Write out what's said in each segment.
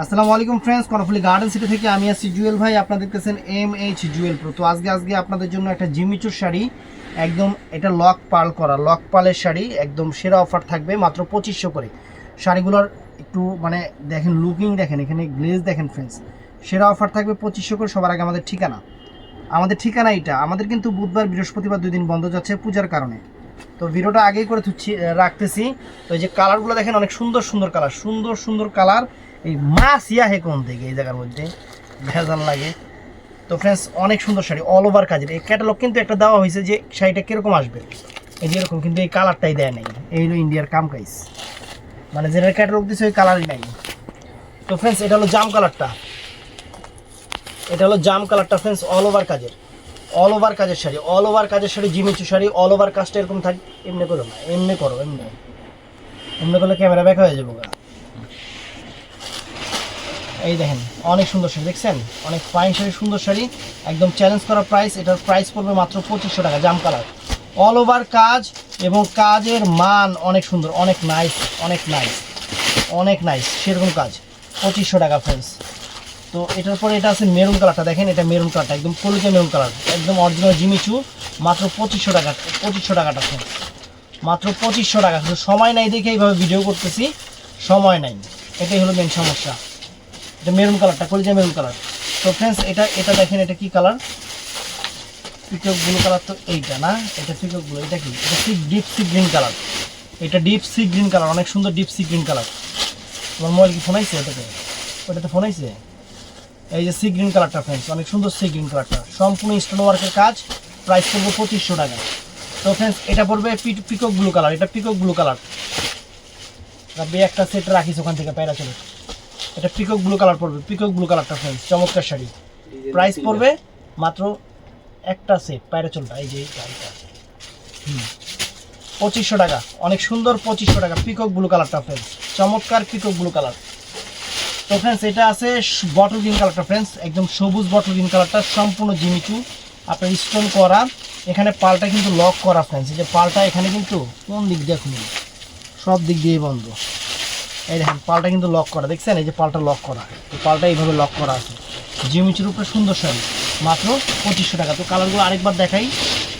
আসসালামু আলাইকুম friends Karnaphuli garden city থেকে আমি আছি জুয়েল ভাই আপনারা দেখতেছেন এম এইচ জুয়েল প্রো তো আজকে আজকে আপনাদের জন্য একটা জিমিচুর শাড়ি, একদম এটা লক পাল করা, লক পালের শাড়ি, একদম সেরা অফার থাকবে, মাত্র পঁচিশশো করে। শাড়িগুলোর একটু মানে দেখেন লুকিং দেখেন, এখানে গ্লেজ দেখেন ফ্রেন্ডস সেরা অফার থাকবে পঁচিশশো করে, সবার আগে আমাদের ঠিকানা। আমাদের ঠিকানা এটা আমাদের কিন্তু বুধবার, বৃহস্পতিবার দুই দিন বন্ধ যাচ্ছে পূজার কারণে। তো ভিডিওটা আগেই করে রাখতেছি। তো এই যে কালারগুলো দেখেন, অনেক সুন্দর সুন্দর কালার সুন্দর সুন্দর কালার এই মাছ ইয়া হে কোন থেকে এই জায়গার মধ্যে? ভেজাল লাগে। তো ফ্রেন্ডস অনেক সুন্দর শাড়ি অল ওভার কাজের। এই ক্যাটালগ কিন্তু একটা দেওয়া হয়েছে যে শাড়িটা কীরকম আসবে। এই যে এরকম, কিন্তু এই কালারটাই দেয় নাই। এই হলো ইন্ডিয়ার কাম কাইস মানে যেটা ক্যাটালগ দিচ্ছে ওই কালারই নাই। তো ফ্রেন্ডস এটা হলো জাম কালারটা এটা হলো জাম কালারটা ফ্রেন্ডস অল ওভার কাজের। অল ওভার কাজের শাড়ি অল ওভার কাজের sari, Jimmy Choo sari all over কাজটা এরকম থাকে এমনি করো না, এমনি করো, এমনি। এমনি করলে ক্যামেরা ব্যাক হয়ে যাব। এই দেখেন, অনেক সুন্দর শাড়ি, দেখছেন? অনেক ফাইন শাড়ি, সুন্দর শাড়ি। একদম চ্যালেঞ্জ করা প্রাইস এটার প্রাইস পড়বে মাত্র পঁচিশশো টাকা, জাম কালার অল ওভার কাজ এবং কাজের মান অনেক সুন্দর, অনেক নাইস অনেক নাইস অনেক নাইস সেরকম কাজ। পঁচিশশো টাকা ফ্রেন্ডস তো এটার পরে এটা আছে মেরুন কালারটা দেখেন, এটা মেরুন কালারটা একদম কলুজে মেরুন কালার একদম অরিজিনাল জিমিচু, মাত্র পঁচিশশো টাকা, পঁচিশশো টাকাটা, friends। মাত্র পঁচিশশো টাকা, শুধু সময় নাই দেখে এইভাবে ভিডিও করতেছি, সময় নাই। এটাই হলো মেন সমস্যা। এটা মেরুন কালারটা কলিজা মেরুন কালার তো ফ্রেন্ডস এটা এটা দেখেন, এটা কি কালার পিকক ব্লু কালার তো এইটা না? এটা পিকক ব্লু এটা কি? এটা sea deep sea green colour এটা ডিপ সি গ্রিন কালার অনেক সুন্দর ডিপ সি গ্রিন কালার তোমার মোবাইল কি ফোন আইছে ওটাতে? ওটাতে ফোন আইছে? এই যে সি গ্রিন কালারটা ফ্রেন্ডস অনেক সুন্দর সি গ্রিন কালারটা সম্পূর্ণ স্টোন ওয়ার্কের কাজ প্রাইস পড়বে পঁচিশশো টাকা। তো ফ্রেন্ডস এটা পড়বে পিকক ব্লু কালার এটা পিকক ব্লু কালার রাব্বি, একটা সেট রাখিস ওখান থেকে, পায়রা চলে। এটা পিকক ব্লু কালার পড়বে পিকক ব্লু কালারটা ফ্রেন্ডস চমৎকার শাড়ি। প্রাইস পড়বে মাত্র একটা সেট পায়রা চলটা এই যে শাড়িটা। হুম। পঁচিশশো টাকা অনেক সুন্দর পঁচিশশো টাকা পিকক ব্লু কালারটা ফ্রেন্ডস চমৎকার পিকক ব্লু কালার তো ফ্রেন্ডস এটা আছে বটল গ্রিন কালারটা ফ্রেন্ডস একদম সবুজ বটল গ্রিন কালারটা সম্পূর্ণ জিমিচু আপনার স্টোন করা এখানে পালটা কিন্তু লক করা ফ্রেন্ডস এই যে পালটা এখানে কিন্তু কোন দিক দিয়ে সব দিক দিয়ে বন্ধ। এই দেখেন, পালটা কিন্তু লক করা। দেখছেন? এই যে পালটা লক করা। এই পালটা এইভাবে লক করা আছে। জিমিচুর উপরে সুন্দর শাড়ি। মাত্র পঁচিশশো টাকা। তো কালারগুলো আরেকবার দেখাই।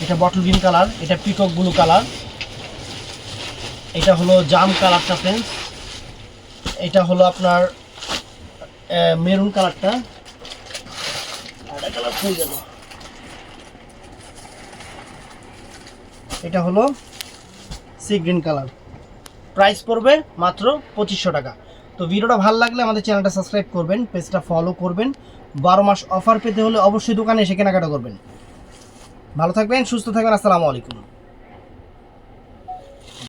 এটা বটল গ্রিন কালার এটা পিকক ব্লু কালার এটা হলো জাম কালারটা ফ্রেন্ডস এটা হলো আপনার মেরুন কালারটা কালার হয়ে যাবে এটা হলো সি গ্রিন কালার প্রাইস পড়বে মাত্র পঁচিশশো টাকা। তো ভিডিওটা ভালো লাগলে আমাদের চ্যানেলটা সাবস্ক্রাইব করবেন পেজটা ফলো করবেন। বারো মাস অফার পেতে হলে অবশ্যই দোকানে এসে কেনাকাটা করবেন। ভালো থাকবেন, সুস্থ থাকবেন, আসসালামু আলাইকুম।